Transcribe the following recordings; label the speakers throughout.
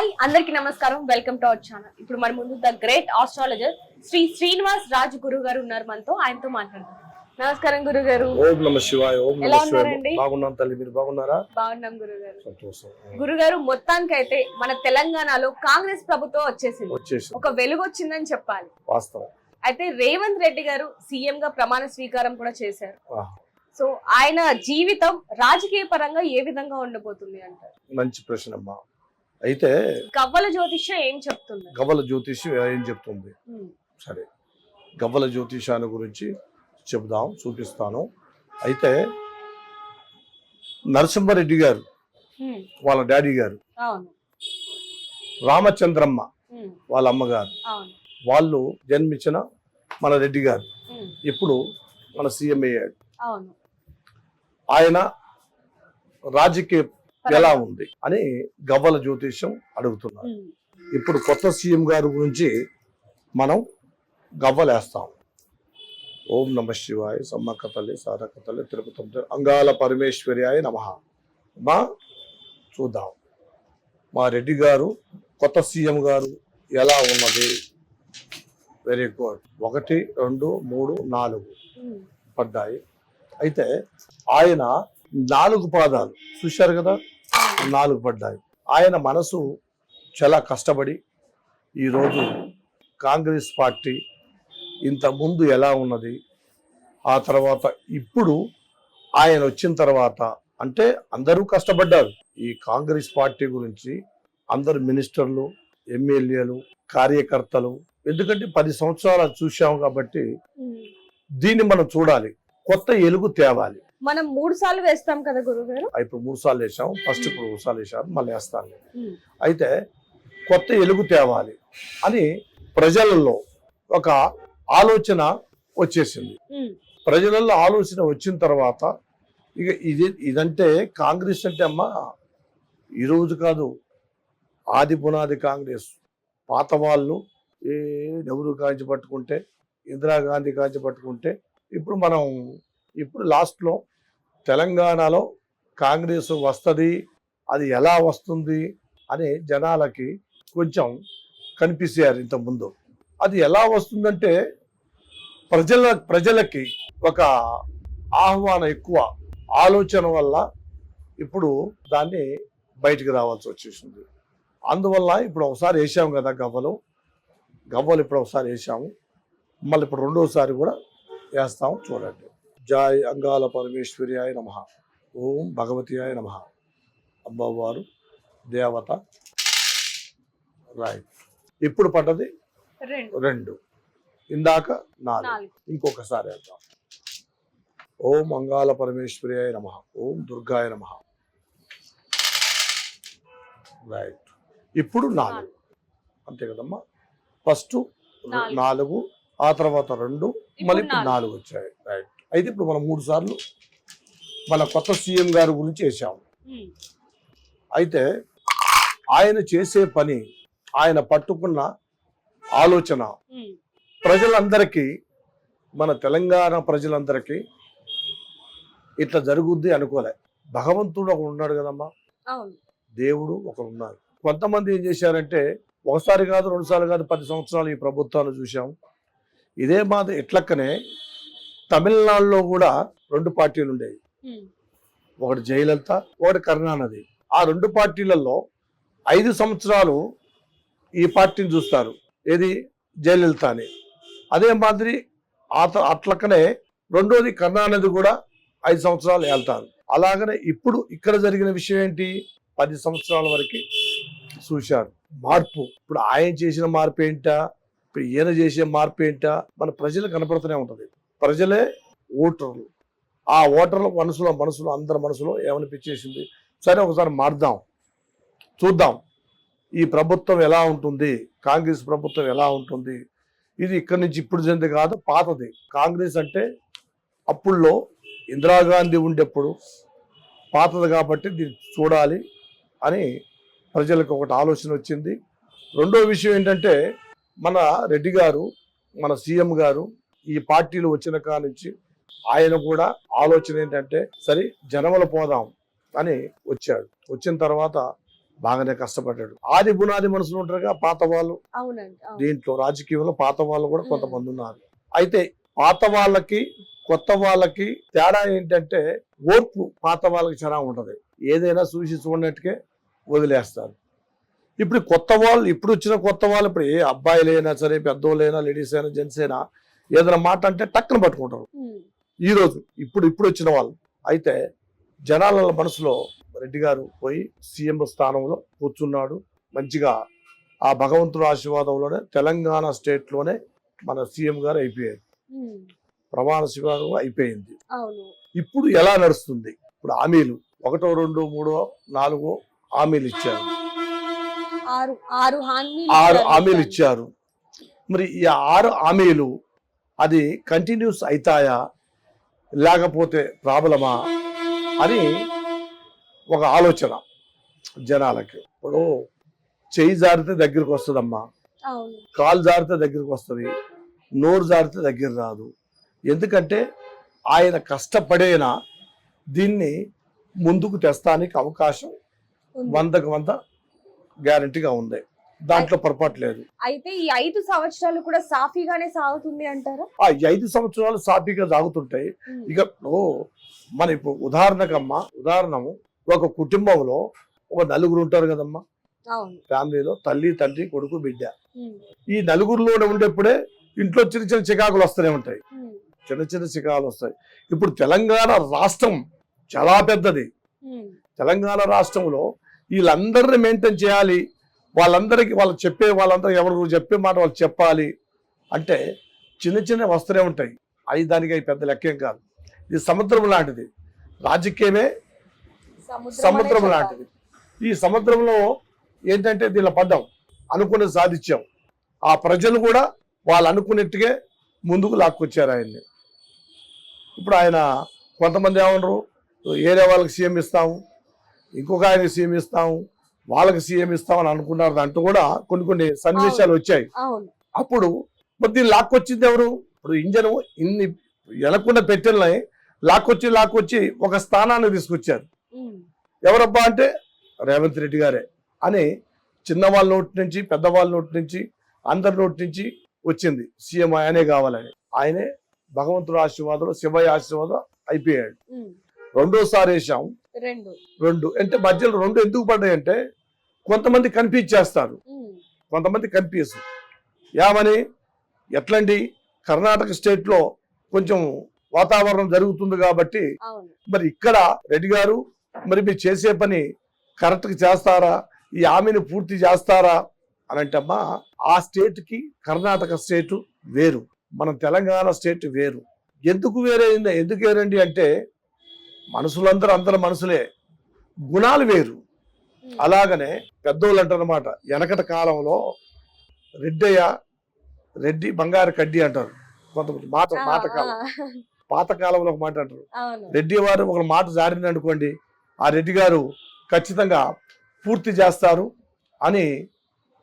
Speaker 1: Hi అందరికీ నమస్కారం. Welcome to our channel ఇప్పుడు మన ముందు the great astrologer Shri Srinivas Raju గురువు గారు ఉన్నారు మనతో. ఆయనతో మాట్లాడదాం. నమస్కారం గురువు గారు
Speaker 2: ఓం నమ శివాయ ఓం నమ
Speaker 1: ఎలా
Speaker 2: శివాయ? బాగున్నాం తల్లి మీరు బాగున్నారా?
Speaker 1: బాగున్నాం గురువు గారు
Speaker 2: సంతోషం
Speaker 1: గురుగారు మొత్తానికి అయితే మన తెలంగాణలో కాంగ్రెస్ ప్రభుత్వం వచ్చేసింది.
Speaker 2: వచ్చేసి
Speaker 1: ఒక వెలుగు వచ్చిందని చెప్పాలి.
Speaker 2: వాస్తవం.
Speaker 1: అయితే రేవంత్ రెడ్డి గారు సీఎం గా ప్రమాణ స్వీకారం కూడా చేశారు. సో ఆయన జీవితం రాజకీయ పరంగా ఏ విధంగా ఉండబోతుంది అంటారు?
Speaker 2: మంచి ప్రశ్న అమ్మా. అయితే
Speaker 1: కవ్వల జ్యోతిష్యం ఏం చెప్తుంది?
Speaker 2: గవ్వల జ్యోతిష్యం ఏం చెప్తుంది? సరే. గవ్వల జ్యోతిషాన్ని గురించి చెబుదాం చూపిస్తాను. అయితే నరసింహారెడ్డి గారు వాళ్ళ డాడీ గారు రామచంద్రమ్మ వాళ్ళ అమ్మగారు వాళ్ళు జన్మించిన మన రెడ్డి గారు. ఇప్పుడు మన సీఎం అయ్యాడు. ఆయన రాజకీయ ఎలా ఉంది అని గవ్వల జ్యోతిష్యం అడుగుతున్నారు.
Speaker 1: ఉమ్,
Speaker 2: ఇప్పుడు కొత్త సీఎం గారి గురించి మనం గవ్వలేస్తాం. ఓం నమ శివాయ సమ్మక్క తల్లి సారక్క తల్లి తిరుపతి అంగాల పరమేశ్వర్యాయ నమ. మా చూద్దాం. మా రెడ్డి గారు కొత్త సీఎం గారు ఎలా ఉన్నది? వెరీ గుడ్ ఒకటి రెండు మూడు నాలుగు
Speaker 1: ఉమ్,
Speaker 2: పడ్డాయి. అయితే ఆయన నాలుగు పాదాలు చూశారు కదా? నాలుగు పడ్డాయి. ఆయన మనసు చాలా కష్టపడి ఈరోజు కాంగ్రెస్ పార్టీ ఇంత ముందు ఎలా ఉన్నది ఆ తర్వాత ఇప్పుడు ఆయన వచ్చిన తర్వాత అంటే అందరూ కష్టపడ్డారు. ఈ కాంగ్రెస్ పార్టీ గురించి అందరు మినిస్టర్లు ఎమ్మెల్యేలు కార్యకర్తలు ఎందుకంటే పది సంవత్సరాలు చూశాం కాబట్టి. దీన్ని మనం చూడాలి. కొత్త ఎలుగు తేవాలి.
Speaker 1: మనం మూడు సార్లు వేస్తాం కదా గురువు గారు
Speaker 2: ఇప్పుడు మూడు సార్లు వేసాం. ఫస్ట్ ఇప్పుడు మూడు సార్లు వేసాం. మళ్ళీ వేస్తాను అయితే కొత్త ఎలుగు తేవాలి అని ప్రజలలో ఒక ఆలోచన వచ్చేసింది. ప్రజలలో ఆలోచన వచ్చిన తర్వాత ఇక ఇది ఇదంటే కాంగ్రెస్ అంటే అమ్మ ఈరోజు కాదు ఆది పునాది కాంగ్రెస్. పాత వాళ్ళు ఏ నెహ్రూ కాంచి పట్టుకుంటే ఇందిరాగాంధీ కాంచి పట్టుకుంటే ఇప్పుడు మనం ఇప్పుడు లాస్ట్లో తెలంగాణలో కాంగ్రెస్ వస్తుంది అది ఎలా వస్తుంది అని జనాలకి కొంచెం కనిపించారు ఇంతకుముందు. అది ఎలా వస్తుందంటే ప్రజల ప్రజలకి ఒక ఆహ్వానం ఎక్కువ ఆలోచన వల్ల ఇప్పుడు దాన్ని బయటికి రావాల్సి వచ్చేసింది. అందువల్ల ఇప్పుడు ఒకసారి వేసాము కదా గవ్వలు గవ్వలు ఇప్పుడు ఒకసారి వేసాము మళ్ళీ ఇప్పుడు రెండోసారి కూడా వేస్తాము చూడండి. జాయ్ అంగాల పరమేశ్వరియాయ నమ. ఓం భగవతియాయ నమ. అమ్మవారు దేవత. రైట్. ఇప్పుడు పడ్డది
Speaker 1: రెండు.
Speaker 2: ఇందాక నాలుగు. ఇంకొకసారి వేద్దాం. ఓం అంగాల పరమేశ్వరియాయ నమ. ఓం దుర్గాయ నమ. రైట్. ఇప్పుడు నాలుగు. అంతే కదమ్మా. ఫస్ట్
Speaker 1: నాలుగు.
Speaker 2: ఆ తర్వాత రెండు మళ్ళీ.
Speaker 1: నాలుగు
Speaker 2: వచ్చాయి. రైట్. అయితే ఇప్పుడు మనం మూడు సార్లు మన కొత్త సీఎం గారి గురించి వేసాము అయితే ఆయన చేసే పని ఆయన పట్టుకున్న ఆలోచన ప్రజలందరికీ మన తెలంగాణ ప్రజలందరికీ ఇట్లా జరుగుద్ది అనుకోలే. భగవంతుడు ఒకడు ఉన్నాడు కదమ్మా. దేవుడు ఒకడు ఉన్నారు కొంతమంది ఏం చేశారంటే ఒకసారి కాదు రెండు సార్లు కాదు పది సంవత్సరాలు ఈ ప్రభుత్వాన్ని చూసాం ఇదే మాద ఇట్లక్కనే తమిళనాడులో కూడా రెండు పార్టీలు ఉండేవి. ఒకటి జయలలిత ఒకటి కరుణానిధి. ఆ రెండు పార్టీలలో ఐదు సంవత్సరాలు ఈ పార్టీని చూస్తారు. ఏది? జయలలిత అని. అదే మాదిరి అట్లకనే రెండోది కరుణానిధి కూడా ఐదు సంవత్సరాలు వెళ్తారు అలాగనే ఇప్పుడు ఇక్కడ జరిగిన విషయం ఏంటి? పది సంవత్సరాల వరకు చూశారు. మార్పు. ఇప్పుడు ఆయన చేసిన మార్పు ఏంటా? ఇప్పుడు ఈయన చేసే మార్పు ఏంటా? మన ప్రజలు కనపడుతూనే ఉంటది. ప్రజలే ఓటర్లు. ఆ ఓటర్ల మనసులో మనసులో అందరి మనసులో ఏమనిపించేసింది? సరే ఒకసారి మారుదాం చూద్దాం. ఈ ప్రభుత్వం ఎలా ఉంటుంది? కాంగ్రెస్ ప్రభుత్వం ఎలా ఉంటుంది? ఇది ఇక్కడి నుంచి ఇప్పుడు చెంది కాదు పాతది. కాంగ్రెస్ అంటే అప్పుల్లో ఇందిరాగాంధీ ఉండేప్పుడు పాతది కాబట్టి దీన్ని చూడాలి అని ప్రజలకు ఒకటి ఆలోచన వచ్చింది. రెండో విషయం ఏంటంటే మన రెడ్డి గారు మన సీఎం గారు ఈ పార్టీలు వచ్చిన కాడ నుంచి ఆయన కూడా ఆలోచన ఏంటంటే సరే జనములు పోదాం అని వచ్చాడు. వచ్చిన తర్వాత బాగానే కష్టపడ్డాడు. ఆది బునాది మనుషులు ఉంటారుగా పాత వాళ్ళు. దీంట్లో రాజకీయంలో పాత వాళ్ళు కూడా. కొంతమంది ఉన్నారు. అయితే పాత వాళ్ళకి కొత్త వాళ్ళకి తేడా ఏంటంటే ఓర్పు పాత వాళ్ళకి చాలా ఉంటది. ఏదైనా చూసి చూడనట్టుకే వదిలేస్తారు. ఇప్పుడు కొత్త వాళ్ళు ఇప్పుడు వచ్చిన కొత్త వాళ్ళు ఇప్పుడు ఏ అబ్బాయిలైనా సరే పెద్దోళ్ళైనా లేడీస్ అయినా జెంట్స్ అయినా ఏదైనా మాట అంటే టక్కున పట్టుకుంటారు. ఈ రోజు ఇప్పుడు ఇప్పుడు వచ్చిన వాళ్ళు. అయితే జనాల మనసులో రెడ్డి గారు పోయి సీఎం స్థానంలో కూర్చున్నాడు. మంచిగా ఆ భగవంతుడు ఆశీర్వాదంలోనే తెలంగాణ స్టేట్లోనే మన సీఎం గారు అయిపోయారు. ప్రమాణ శివారం అయిపోయింది. ఇప్పుడు ఎలా నడుస్తుంది? ఇప్పుడు హామీలు. ఒకటో రెండు మూడో నాలుగో హామీలు ఇచ్చారు.
Speaker 1: ఆరు ఆరు హామీలు. ఇచ్చారు.
Speaker 2: మరి ఈ ఆరు హామీలు అది కంటిన్యూస్ అవుతాయా లేకపోతే ప్రాబ్లమా? అని ఒక ఆలోచన జనాలకి. ఇప్పుడు చెయ్యి జారితే దగ్గరికి వస్తుందమ్మా. కాలు జారితే దగ్గరికి వస్తుంది. నోరు జారితే దగ్గర రాదు. ఎందుకంటే ఆయన కష్టపడేనా దీన్ని ముందుకు తెస్తానికి అవకాశం. వందకు వంద గ్యారంటీగా ఉంది. దాంట్లో పొరపాటు లేదు
Speaker 1: అయితే ఈ ఐదు సంవత్సరాలు కూడా సాఫీగానే సాగుతుంది అంటారా?
Speaker 2: ఆ ఐదు సంవత్సరాలు సాఫీగా సాగుతుంటాయి. ఇక మన ఇప్పుడు ఉదాహరణకమ్మా ఉదాహరణము ఒక కుటుంబంలో ఒక నలుగురు ఉంటారు కదమ్మా. ఫ్యామిలీలో తల్లి తండ్రి కొడుకు బిడ్డ. ఈ నలుగురిలోనే ఉండేప్పుడే ఇంట్లో చిన్న చిన్న చికాకులు వస్తూనే ఉంటాయి. చిన్న చిన్న చికాకులు వస్తాయి. ఇప్పుడు తెలంగాణ రాష్ట్రం చాలా పెద్దది. తెలంగాణ రాష్ట్రంలో వీళ్ళందరినీ మెయింటైన్ చేయాలి. వాళ్ళందరికీ వాళ్ళు చెప్పే వాళ్ళందరూ ఎవరు చెప్పే మాట వాళ్ళు చెప్పాలి అంటే చిన్న చిన్న వస్తూనే ఉంటాయి. అవి దానికి అవి పెద్ద లెక్కేం కాదు. ఇది సముద్రం లాంటిది. రాజకీయమే
Speaker 1: సముద్రం
Speaker 2: లాంటిది. ఈ సముద్రంలో ఏంటంటే దీనిలో పడ్డాం. అనుకున్నది సాధించాం. ఆ ప్రజలు కూడా వాళ్ళు అనుకున్నట్టుగా ముందుకు లాక్కొచ్చారు ఆయన్ని. ఇప్పుడు ఆయన కొంతమంది ఏమన్నారు ఏరియా వాళ్ళకి సీఎం ఇస్తాము. ఇంకొక ఆయనకి సీఎం ఇస్తాము. వాళ్ళకి సీఎం ఇస్తామని అనుకున్నారు దాంట్లో కూడా కొన్ని కొన్ని సన్నివేశాలు వచ్చాయి. అప్పుడు మరి దీన్ని లాక్కొచ్చింది ఎవరు? ఇప్పుడు ఇంజన్ ఇన్ని వెనక్కున్న పెట్టెల్ని లాక్కొచ్చి లాక్కొచ్చి ఒక స్థానాన్ని తీసుకొచ్చారు. ఎవరబ్బా అంటే రేవంత్ రెడ్డి గారే అని చిన్నవాళ్ళ నోటి నుంచి పెద్దవాళ్ళ నోటి నుంచి అందరి నోటి నుంచి వచ్చింది. సీఎం ఆయనే కావాలని. ఆయనే భగవంతుడు ఆశీర్వాదంలో శివయ్య ఆశీర్వాదం అయిపోయాడు. రెండోసారి వేసాం
Speaker 1: రెండు.
Speaker 2: రెండు. అంటే మధ్యలో రెండు ఎందుకు పడ్డాయి అంటే కొంతమంది కన్ఫ్యూజ్ చేస్తారు కొంతమంది కన్ఫ్యూజ్ ఏమని? ఎట్లండి కర్ణాటక స్టేట్లో కొంచెం వాతావరణం జరుగుతుంది కాబట్టి మరి ఇక్కడ రెడ్డి గారు మరి మీరు చేసే పని కరెక్ట్గా చేస్తారా? ఈ హామీని పూర్తి చేస్తారా? అని అంటమ్మా ఆ స్టేట్కి కర్ణాటక స్టేట్ వేరు. మన తెలంగాణ స్టేట్ వేరు. ఎందుకు వేరైంది ఎందుకు వేరండి అంటే మనుషులందరూ అందరు మనుషులే గుణాలు వేరు. అలాగనే పెద్దోళ్ళు అంటారు అనమాట వెనకట కాలంలో రెడ్డయ్య రెడ్డి బంగారు కడ్డి అంటారు. కొంతమంది మాట
Speaker 1: ఆ,
Speaker 2: మాట కాలం
Speaker 1: ఆ,
Speaker 2: పాత కాలంలో ఒక మాట అంటారు. రెడ్డి వారు ఒక మాట జారింది అనుకోండి ఆ రెడ్డి గారు ఖచ్చితంగా పూర్తి చేస్తారు అని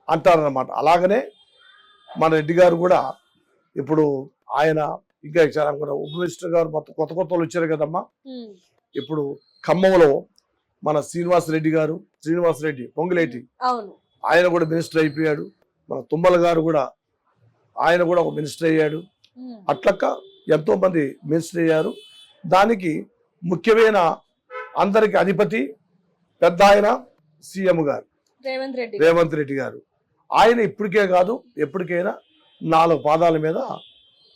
Speaker 2: అంటారన్నమాట. అలాగనే మన రెడ్డి గారు కూడా ఇప్పుడు ఆయన ఇంకా చాలా కూడా ఉప మినిస్టర్ గారు మొత్తం కొత్త కొత్త వాళ్ళు వచ్చారు కదమ్మా. ఇప్పుడు ఖమ్మంలో మన శ్రీనివాస్ రెడ్డి గారు శ్రీనివాస్ రెడ్డి పొంగులేటి. ఆయన కూడా మినిస్టర్ అయిపోయాడు. మన తుమ్మల గారు కూడా ఆయన కూడా ఒక మినిస్టర్ అయ్యాడు. అట్లక్క ఎంతో మంది మినిస్టర్ అయ్యారు. దానికి ముఖ్యమైన అందరికి అధిపతి పెద్ద ఆయన సీఎం గారు.
Speaker 1: రేవంత్ రెడ్డి
Speaker 2: రేవంత్ రెడ్డి గారు. ఆయన ఇప్పటికే కాదు ఎప్పటికైనా నాలుగు పాదాల మీద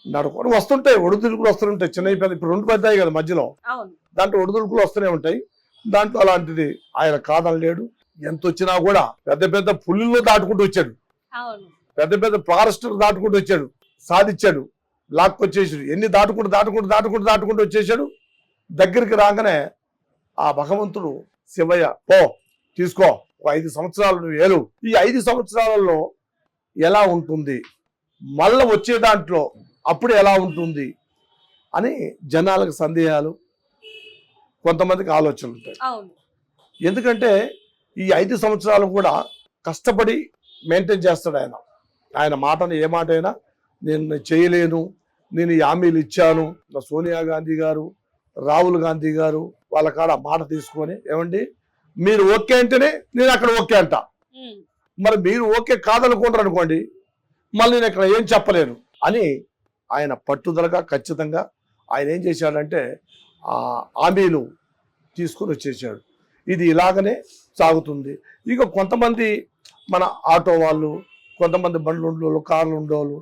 Speaker 2: నడుకొని వస్తుంటాయి. ఒడిదుడుకులు వస్తుంటాయి. చిన్న పెద్ద ఇప్పుడు రెండు పెద్దాయి కదా మధ్యలో. దాంట్లో ఒడిదుడుకులు వస్తూనే ఉంటాయి. దాంట్లో అలాంటిది. ఆయన కాదనలేడు ఎంత వచ్చినా కూడా పెద్ద పెద్ద పుల్లుల్లో దాటుకుంటూ వచ్చాడు. పెద్ద పెద్ద ఫారెస్ట్ దాటుకుంటూ వచ్చాడు. సాధించాడు. లాక్కొచ్చేసాడు. ఎన్ని దాటుకుంటూ దాటుకుంటూ దాటుకుంటూ దాటుకుంటూ వచ్చేసాడు? దగ్గరికి రాగానే ఆ భగవంతుడు శివయ్య పో తీసుకో. ఒక ఐదు సంవత్సరాలు నువ్వు ఏలు. ఈ ఐదు సంవత్సరాలలో ఎలా ఉంటుంది? మళ్ళా వచ్చే దాంట్లో అప్పుడు ఎలా ఉంటుంది? అని జనాలకు సందేహాలు కొంతమందికి ఆలోచనలు ఉంటాయి. ఎందుకంటే ఈ ఐదు సంవత్సరాలు కూడా కష్టపడి మెయింటైన్ చేస్తాడు ఆయన. ఆయన మాటను ఏ మాట అయినా నేను చేయలేను నేను హామీలు ఇచ్చాను. నా సోనియా గాంధీ గారు రాహుల్ గాంధీ గారు వాళ్ళ కాడ మాట తీసుకొని ఏమండి మీరు ఓకే అంటేనే నేను అక్కడ ఓకే అంట. మరి మీరు ఓకే కాదనుకుంటారు అనుకోండి మళ్ళీ నేను ఇక్కడ ఏం చెప్పలేను అని ఆయన పట్టుదలగా ఖచ్చితంగా ఆయన ఏం చేశాడంటే హామీలు తీసుకొని వచ్చేసాడు. ఇది ఇలాగనే సాగుతుంది. ఇక కొంతమంది మన ఆటో వాళ్ళు కొంతమంది బండ్లు ఉండేవాళ్ళు కార్లు ఉండేవాళ్ళు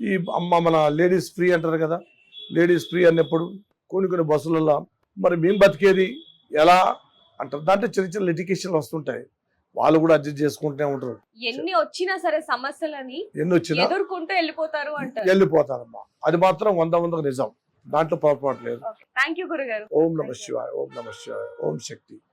Speaker 2: ఈ అమ్మ మన లేడీస్ ఫ్రీ అంటారు కదా లేడీస్ ఫ్రీ అన్నప్పుడు కొన్ని కొన్ని బస్సులలో మరి మేము బతికేది ఎలా అంటారు. దాంట్లో చిన్న చిన్న లిటికేషన్లు వస్తుంటాయి. వాళ్ళు కూడా అడ్జస్ట్ చేసుకుంటూనే ఉంటారు.
Speaker 1: ఎన్ని వచ్చినా సరే సమస్యలని
Speaker 2: ఎన్ని వచ్చినా
Speaker 1: ఎదుర్కొంటూ వెళ్ళిపోతారు అంటారు.
Speaker 2: వెళ్ళిపోతారమ్మా. అది మాత్రం వంద వందకు నిజం. దాంట్లో పొరపాటు లేదు.
Speaker 1: థ్యాంక్ యూ గురుగారు.
Speaker 2: ఓం నమ శివాయ ఓం నమ శివాయ ఓం శక్తి.